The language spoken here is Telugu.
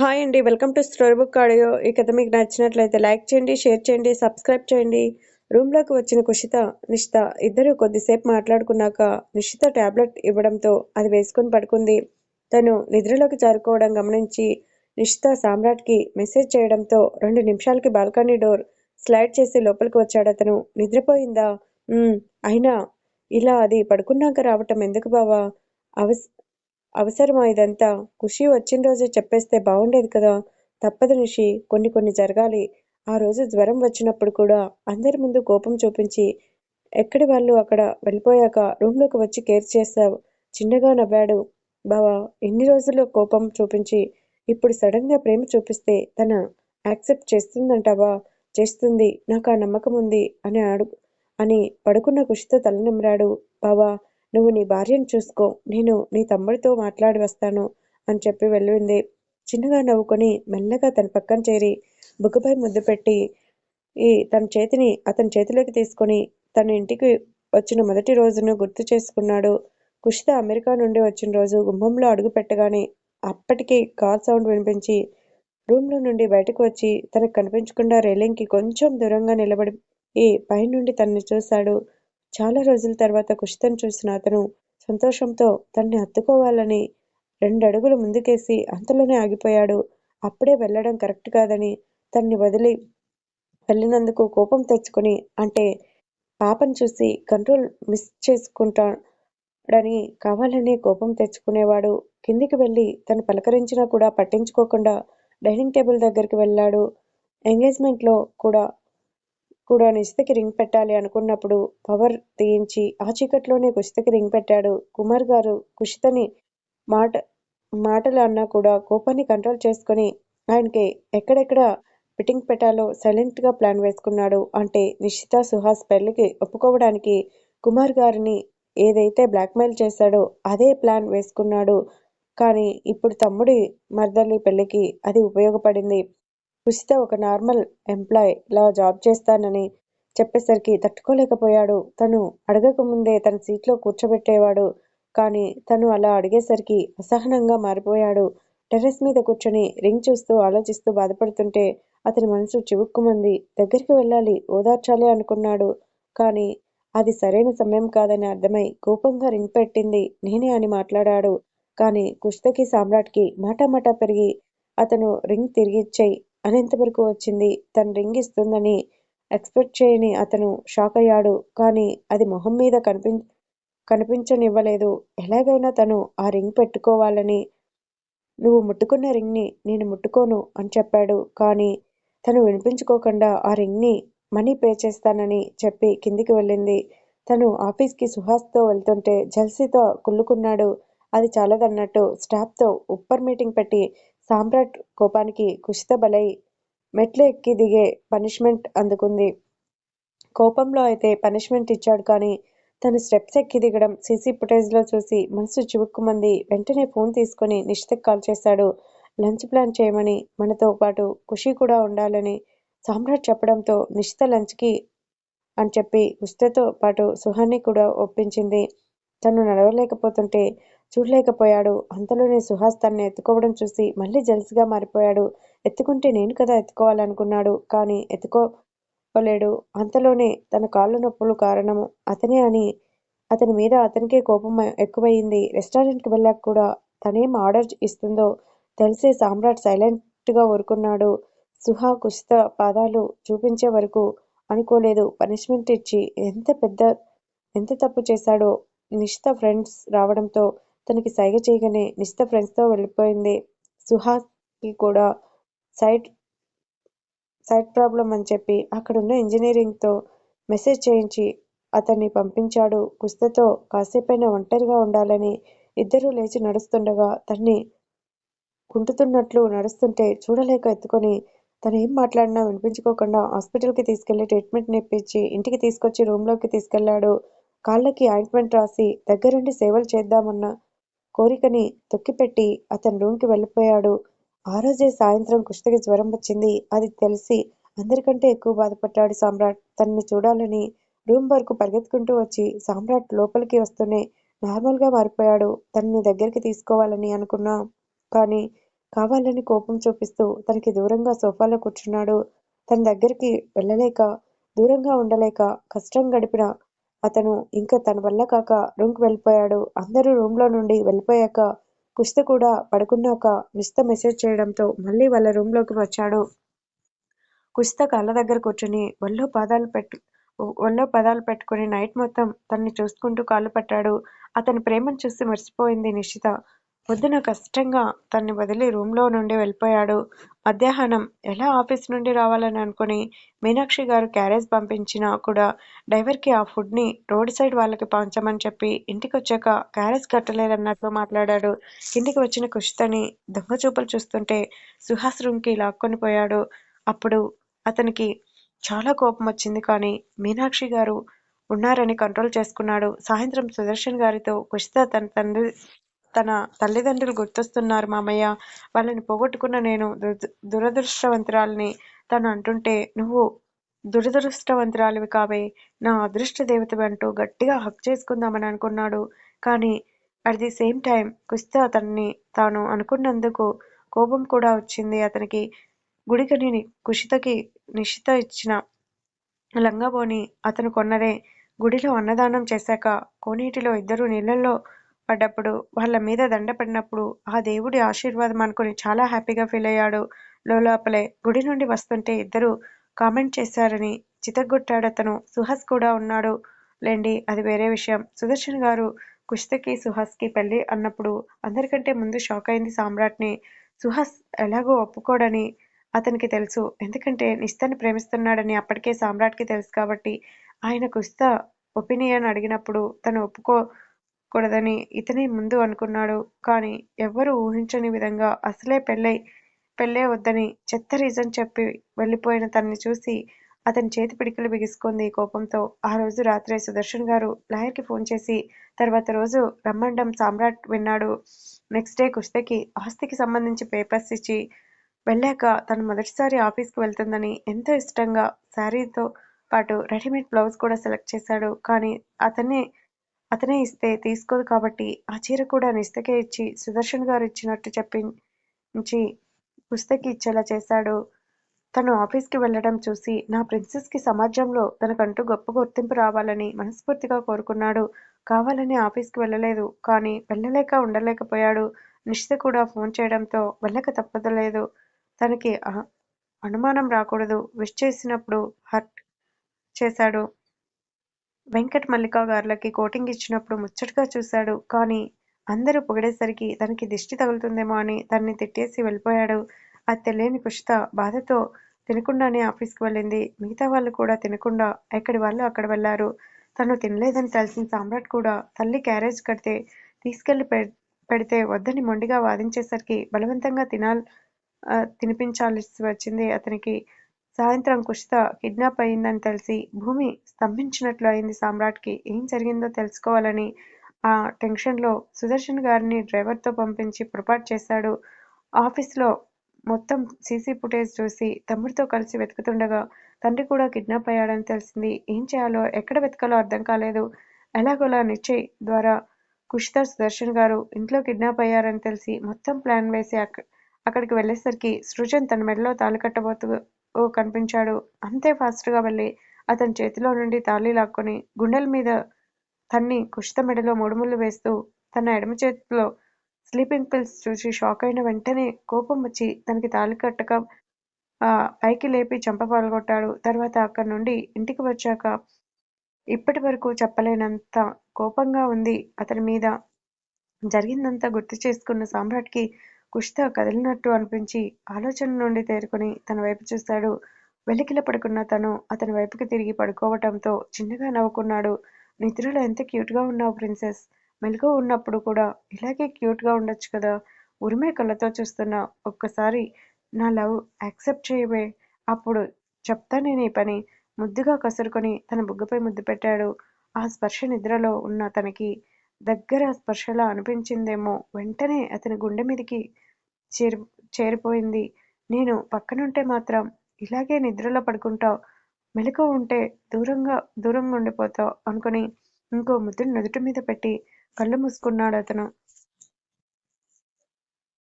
హాయ్ అండి welcome to story book audio. ఈ కథ మీకు నచ్చినట్లయితే లైక్ చేయండి షేర్ చేయండి సబ్స్క్రైబ్ చేయండి. రూమ్లోకి వచ్చిన కుషిత నిషిత ఇద్దరు కొద్దిసేపు మాట్లాడుకున్నాక నిషిత టాబ్లెట్ ఇవ్వడంతో అది వేసుకొని పడుకుంది. తను నిద్రలోకి చేరుకోవడం గమనించి నిషిత సామ్రాట్కి మెసేజ్ చేయడంతో రెండు నిమిషాలకి బాల్కనీ డోర్ స్లైడ్ చేసి లోపలికి వచ్చాడు అతను. నిద్రపోయిందా? అయినా ఇలా అది పడుకున్నాక రావటం ఎందుకు బావా? అవస్ అవసరమా ఇదంతా ఖుషి వచ్చిన రోజే చెప్పేస్తే బాగుండేది కదా. తప్పదు నిషి కొన్ని కొన్ని జరగాలి. ఆ రోజు జ్వరం వచ్చినప్పుడు కూడా అందరి ముందు కోపం చూపించి ఎక్కడి వాళ్ళు అక్కడ వెళ్ళిపోయాక రూమ్లోకి వచ్చి కేర్ చేశావు చిన్నగా నవ్వాడు. బావా ఎన్ని రోజుల్లో కోపం చూపించి ఇప్పుడు సడన్గా ప్రేమ చూపిస్తే తన యాక్సెప్ట్ చేస్తుందంటావా? చేస్తుంది. నాకు ఆ నమ్మకం ఉంది అని అడుగు అని పడుకున్న ఖుషితో తలనిమ్రాడు బావా నువ్వు నీ భార్యను చూసుకో నేను నీ తమ్ముడితో మాట్లాడి వస్తాను అని చెప్పి వెళ్ళింది. చిన్నగా నవ్వుకొని మెల్లగా తన పక్కన చేరి బుగ్గపై ముద్దు పెట్టి ఈ తన చేతిని అతని చేతిలోకి తీసుకొని తన ఇంటికి వచ్చిన మొదటి రోజును గుర్తు చేసుకున్నాడు. కుషిత అమెరికా నుండి వచ్చిన రోజు గుమ్మంలో అడుగు పెట్టగానే అప్పటికి కార్ సౌండ్ వినిపించి రూమ్లో నుండి బయటకు వచ్చి తనకు కనిపించకుండా రైలింగ్కి కొంచెం దూరంగా నిలబడి ఈ పైనుండి తనని చూశాడు. చాలా రోజుల తర్వాత కుషితను చూసిన అతను సంతోషంతో తన్ని హత్తుకోవాలని రెండడుగులు ముందుకేసి అంతలోనే ఆగిపోయాడు. అప్పుడే వెళ్ళడం కరెక్ట్ కాదని తన్ని వదిలి వెళ్ళినందుకు కోపం తెచ్చుకొని అంటే పాపను చూసి కంట్రోల్ మిస్ చేసుకుంటాడని కావాలనే కోపం తెచ్చుకునేవాడు. కిందికి వెళ్ళి తను పలకరించినా కూడా పట్టించుకోకుండా డైనింగ్ టేబుల్ దగ్గరికి వెళ్ళాడు. ఎంగేజ్మెంట్లో కూడా కూడా నిశితకి రింగ్ పెట్టాలి అనుకున్నప్పుడు పవర్ తీయించి ఆ చీకట్లోనే కుషితకి రింగ్ పెట్టాడు. కుమార్ గారు కుషితని మాట మాటలు అన్నా కూడా కోపాన్ని కంట్రోల్ చేసుకొని ఆయనకి ఎక్కడెక్కడ ఫిట్టింగ్ పెట్టాలో సైలెంట్గా ప్లాన్ వేసుకున్నాడు. అంటే నిషిత సుహాస్ పెళ్ళికి ఒప్పుకోవడానికి కుమార్ గారిని ఏదైతే బ్లాక్మెయిల్ చేశాడో అదే ప్లాన్ వేసుకున్నాడు. కానీ ఇప్పుడు తమ్ముడి మర్దలి పెళ్ళికి అది ఉపయోగపడింది. కుషిత ఒక నార్మల్ ఎంప్లాయ్ లా జాబ్ చేస్తానని చెప్పేసరికి తట్టుకోలేకపోయాడు. తను అడగకముందే తన సీట్లో కూర్చోబెట్టేవాడు. కానీ తను అలా అడిగేసరికి అసహనంగా మారిపోయాడు. టెర్రస్ మీద కూర్చొని రింగ్ చూస్తూ ఆలోచిస్తూ బాధపడుతుంటే అతని మనసు చివుక్కుమంది. దగ్గరికి వెళ్ళాలి ఓదార్చాలి అనుకున్నాడు. కానీ అది సరైన సమయం కాదని అర్థమై కోపంగా రింగ్ పెట్టింది. నేనే అని మాట్లాడాడు. కానీ కుస్తకి సామ్రాట్కి మాటామాటా పెరిగి అతను రింగ్ తిరిగిచ్చేయి. అనేంతవరకు వచ్చింది? తను రింగ్ ఇస్తుందని ఎక్స్పెక్ట్ చేయని అతను షాక్ అయ్యాడు. కానీ అది మొహం మీద కనిపి కనిపించనివ్వలేదు. ఎలాగైనా తను ఆ రింగ్ పెట్టుకోవాలని నువ్వు ముట్టుకున్న రింగ్ని నేను ముట్టుకోను అని చెప్పాడు. కానీ తను వినిపించుకోకుండా ఆ రింగ్ని మనీ పే చేస్తానని చెప్పి కిందికి వెళ్ళింది. తను ఆఫీస్కి సుహాస్తో వెళ్తుంటే జల్సీతో కుళ్ళుకున్నాడు. అది చాలదన్నట్టు స్టాఫ్తో ఉప్పర్ మీటింగ్ పెట్టి సామ్రాట్ కోపానికి కుషిత బలై మెట్లు ఎక్కి దిగే పనిష్మెంట్ అందుకుంది. కోపంలో అయితే పనిష్మెంట్ ఇచ్చాడు కానీ తను స్టెప్స్ ఎక్కి దిగడం సీసీ ఫుటేజ్లో చూసి మనసు చివుక్కుమంది. వెంటనే ఫోన్ తీసుకొని నిశ్చిత కాల్ చేశాడు. లంచ్ ప్లాన్ చేయమని మనతో పాటు ఖుషి కూడా ఉండాలని సామ్రాట్ చెప్పడంతో నిశ్చిత లంచ్కి అని చెప్పి ఉస్తతో పాటు సుహాన్ని కూడా ఒప్పించింది. తను నడవలేకపోతుంటే చూడలేకపోయాడు. అంతలోనే సుహాస్ తన్ని ఎత్తుకోవడం చూసి మళ్ళీ జల్స్గా మారిపోయాడు. ఎత్తుకుంటే నేను కదా ఎత్తుకోవాలనుకున్నాడు కానీ ఎత్తుకోలేడు. అంతలోనే తన కాళ్ళ నొప్పులు కారణము అతనే అని అతని మీద అతనికే కోపం ఎక్కువయింది రెస్టారెంట్కి వెళ్ళాక కూడా తనేం ఆర్డర్ ఇస్తుందో తెలిసే సామ్రాట్ సైలెంట్గా ఊరుకున్నాడు. సుహా కుషిత పాదాలు చూపించే వరకు అనుకోలేదు. పనిష్మెంట్ ఇచ్చి ఎంత పెద్ద ఎంత తప్పు చేశాడో నిషిత ఫ్రెండ్స్ రావడంతో తనకి సైగ చేయగానే నిషిత ఫ్రెండ్స్తో వెళ్ళిపోయింది. సుహాస్కి కూడా సైట్ సైట్ ప్రాబ్లం అని చెప్పి అక్కడున్న ఇంజనీరింగ్తో మెసేజ్ చేయించి అతన్ని పంపించాడు. కుస్తతో కాసేపైనా ఒంటరిగా ఉండాలని ఇద్దరూ లేచి నడుస్తుండగా తన్ని కుంటుతున్నట్లు నడుస్తుంటే చూడలేక ఎత్తుకొని తను ఏం మాట్లాడినా వినిపించుకోకుండా హాస్పిటల్కి తీసుకెళ్ళి ట్రీట్మెంట్ నేర్పించి ఇంటికి తీసుకొచ్చి రూమ్లోకి తీసుకెళ్ళాడు. కాళ్ళకి ఆయింట్మెంట్ రాసి దగ్గరుండి సేవలు చేద్దామన్న కోరికని తొక్కిపెట్టి అతని రూమ్కి వెళ్ళిపోయాడు. ఆ రోజే సాయంత్రం కుస్తకి జ్వరం వచ్చింది. అది తెలిసి అందరికంటే ఎక్కువ బాధపడ్డాడు సామ్రాట్. తనని చూడాలని రూమ్ వరకు పరిగెత్తుకుంటూ వచ్చి సామ్రాట్ లోపలికి వస్తూనే నార్మల్గా మారిపోయాడు. తనని దగ్గరికి తీసుకోవాలని అనుకున్నా కానీ కావాలని కోపం చూపిస్తూ తనకి దూరంగా సోఫాలో కూర్చున్నాడు. తన దగ్గరికి వెళ్ళలేక దూరంగా ఉండలేక కష్టం గడిపిన అతను ఇంకా తన వల్ల కాక రూమ్కి వెళ్ళిపోయాడు. అందరూ రూమ్లో నుండి వెళ్ళిపోయాక కుస్త కూడా పడుకున్నాక మిస్త మెసేజ్ చేయడంతో మళ్ళీ వాళ్ళ రూమ్లోకి వచ్చాడు. కుస్త కాళ్ళ దగ్గర కూర్చుని ఒళ్ళో పాదాలు పెట్టు ఒళ్ళో పదాలు పెట్టుకుని నైట్ మొత్తం తన్ని చూసుకుంటూ కాళ్ళు పట్టాడు. అతని ప్రేమను చూసి మర్చిపోయింది నిషిత. పొద్దున కష్టంగా తన్ని వదిలి రూమ్లో నుండి వెళ్ళిపోయాడు. మధ్యాహ్నం ఎలా ఆఫీస్ నుండి రావాలని అనుకుని మీనాక్షి గారు క్యారేజ్ పంపించినా కూడా డ్రైవర్కి ఆ ఫుడ్ని రోడ్ సైడ్ వాళ్ళకి పంచమని చెప్పి ఇంటికి వచ్చాక క్యారేజ్ కట్టలేదన్నట్లు మాట్లాడాడు. ఇంటికి వచ్చిన కుషితని దొంగ చూపులు చూస్తుంటే సుహాస్ రూమ్కి లాక్కొని పోయాడు. అప్పుడు అతనికి చాలా కోపం వచ్చింది కానీ మీనాక్షి గారు ఉన్నారని కంట్రోల్ చేసుకున్నాడు. సాయంత్రం సుదర్శన్ గారితో కుషిత తన తండ్రి తన తల్లిదండ్రులు గుర్తొస్తున్నారు మామయ్య వాళ్ళని పోగొట్టుకున్న నేను దురదృష్టవంతురాలని. తను అంటుంటే నువ్వు దురదృష్టవంతురాలివి కావే నా అదృష్ట దేవతవి అంటూ గట్టిగా హక్ చేసుకుందామని అనుకున్నాడు. కానీ అట్ ది సేమ్ టైం కుస్తా అతన్ని తాను అనుకున్నందుకు కోపం కూడా వచ్చింది. అతనికి గుడికని కుషితకి నిషిత ఇచ్చిన లంగబోని అతను కొన్నదే గుడిలో అన్నదానం చేశాక కోనేటిలో ఇద్దరు నీళ్ళల్లో పడ్డప్పుడు వాళ్ళ మీద దండ పడినప్పుడు ఆ దేవుడి ఆశీర్వాదం అనుకుని చాలా హ్యాపీగా ఫీల్ అయ్యాడు. లోపలే గుడి నుండి వస్తుంటే ఇద్దరు కామెంట్ చేశారని చితగ్గొట్టాడు అతను. సుహాస్ కూడా ఉన్నాడు. లేండి అది వేరే విషయం. సుదర్శన్ గారు కుష్తకి సుహాస్కి పెళ్ళి అన్నప్పుడు అందరికంటే ముందు షాక్ అయింది సామ్రాట్ని. సుహాస్ ఎలాగో ఒప్పుకోడని అతనికి తెలుసు. ఎందుకంటే నిస్తని ప్రేమిస్తున్నాడని అప్పటికే సామ్రాట్కి తెలుసు కాబట్టి ఆయన కుస్తా ఒపీనియన్ అడిగినప్పుడు తను ఒప్పుకో కూడదని ఇతనే ముందు అనుకున్నాడు. కానీ ఎవ్వరూ ఊహించని విధంగా అసలే పెళ్ళై పెళ్ళే వద్దని చెత్త రీజన్ చెప్పి వెళ్ళిపోయిన తనని చూసి అతని చేతి పిడికలు బిగుసుకుంది కోపంతో. ఆ రోజు రాత్రే సుదర్శన్ గారు లాయర్కి ఫోన్ చేసి తర్వాత రోజు రమ్మండం సామ్రాట్ విన్నాడు. నెక్స్ట్ డే కుస్తకి ఆస్తికి సంబంధించి పేపర్స్ ఇచ్చి వెళ్ళాక తను మొదటిసారి ఆఫీస్కి వెళ్తుందని ఎంతో ఇష్టంగా శారీతో పాటు రెడీమేడ్ బ్లౌజ్ కూడా సెలెక్ట్ చేశాడు. కానీ అతనే అతనే ఇస్తే తీసుకోదు కాబట్టి ఆ చీర కూడా నిస్తకే ఇచ్చి సుదర్శన్ గారు ఇచ్చినట్టు చెప్పించి పుస్తకి ఇచ్చేలా చేశాడు. తను ఆఫీస్కి వెళ్ళడం చూసి నా ప్రిన్సెస్కి సమాజంలో తనకంటూ గొప్ప గుర్తింపు రావాలని మనస్ఫూర్తిగా కోరుకున్నాడు. కావాలని ఆఫీస్కి వెళ్ళలేదు కానీ వెళ్ళలేక ఉండలేకపోయాడు. నిషిత కూడా ఫోన్ చేయడంతో వెళ్ళక తప్పదలేదు తనకి అనుమానం రాకూడదు. విష్ చేసినప్పుడు హర్ట్ చేశాడు. వెంకట్ మల్లికా గారులకి కోటింగ్ ఇచ్చినప్పుడు ముచ్చటగా చూశాడు. కానీ అందరూ పొగిడేసరికి తనకి దిష్టి తగులుతుందేమో అని తన్ని తిట్టేసి వెళ్ళిపోయాడు. అది తెలియని కుషిత బాధతో తినకుండానే ఆఫీస్కి వెళ్ళింది. మిగతా వాళ్ళు కూడా తినకుండా ఎక్కడి వాళ్ళు అక్కడ వెళ్ళారు. తను తినలేదని తెలిసిన సామ్రాట్ కూడా తల్లి క్యారేజ్ కడితే తీసుకెళ్ళి పె- పెడితే వద్దని మొండిగా వాదించేసరికి బలవంతంగా తినాల్ తినిపించాల్సి వచ్చింది అతనికి. సాయంత్రం కుషిత కిడ్నాప్ అయిందని తెలిసి భూమి స్తంభించినట్లు అయింది సామ్రాట్కి. ఏం జరిగిందో తెలుసుకోవాలని ఆ టెన్షన్లో సుదర్శన్ గారిని డ్రైవర్తో పంపించి పొరపాటు చేశాడు. ఆఫీస్లో మొత్తం సీసీ ఫుటేజ్ చూసి తమ్ముడితో కలిసి వెతుకుతుండగా తండ్రి కూడా కిడ్నాప్ అయ్యాడని తెలిసింది. ఏం చేయాలో ఎక్కడ వెతకాలో అర్థం కాలేదు. ఎలాగోలా నిశ్చయ్ ద్వారా కుషిత సుదర్శన్ గారు ఇంట్లో కిడ్నాప్ అయ్యారని తెలిసి మొత్తం ప్లాన్ వేసి అక్క అక్కడికి వెళ్ళేసరికి సృజన్ తన మెడలో తాళి కట్టబోతు కనిపించాడు. అంతే ఫాస్ట్గా వెళ్ళి అతని చేతిలో నుండి తాళి లాక్కొని గుండెల మీద తన్ని కుషిత మెడలో మూడుముళ్ళు వేస్తూ తన ఎడమ చేతిలో స్లీపింగ్ పిల్స్ చూసి షాక్ అయిన వెంటనే కోపం వచ్చి తనకి తాళి కట్టక ఆ, పైకి లేపి చంప పగలగొట్టాడు తర్వాత అక్కడి నుండి ఇంటికి వచ్చాక ఇప్పటి వరకు చెప్పలేనంత కోపంగా ఉంది అతని మీద. జరిగిందంతా గుర్తు చేసుకున్న సామ్రాట్కి కుష్త కదిలినట్టు అనిపించి ఆలోచన నుండి తేరుకొని తన వైపు చూశాడు వెలికిల పడుకున్న తను అతని వైపుకి తిరిగి పడుకోవటంతో చిన్నగా నవ్వుకున్నాడు. నిద్రలో ఎంత క్యూట్గా ఉన్నావు ప్రిన్సెస్? మెలుగు ఉన్నప్పుడు కూడా ఇలాగే క్యూట్గా ఉండొచ్చు కదా? ఉరిమే కళ్ళతో చూస్తున్నా ఒక్కసారి నా లవ్ యాక్సెప్ట్ చేయవే. అప్పుడు చెప్తానే నీ పని. ముద్దుగా కసురుకొని తన బుగ్గపై ముద్దు పెట్టాడు. ఆ స్పర్శ నిద్రలో ఉన్న తనకి దగ్గర స్పర్శలా అనిపించిందేమో. వెంటనే అతని గుండె మీదకి చేరి చేరిపోయింది. నేను పక్కనుంటే మాత్రం ఇలాగే నిద్రలో పడుకుంటావు. మెలకువ ఉంటే దూరంగా దూరంగా ఉండిపోతావు అనుకుని ఇంకో ముద్దును నుదుటి మీద పెట్టి కళ్ళు మూసుకున్నాడు అతను.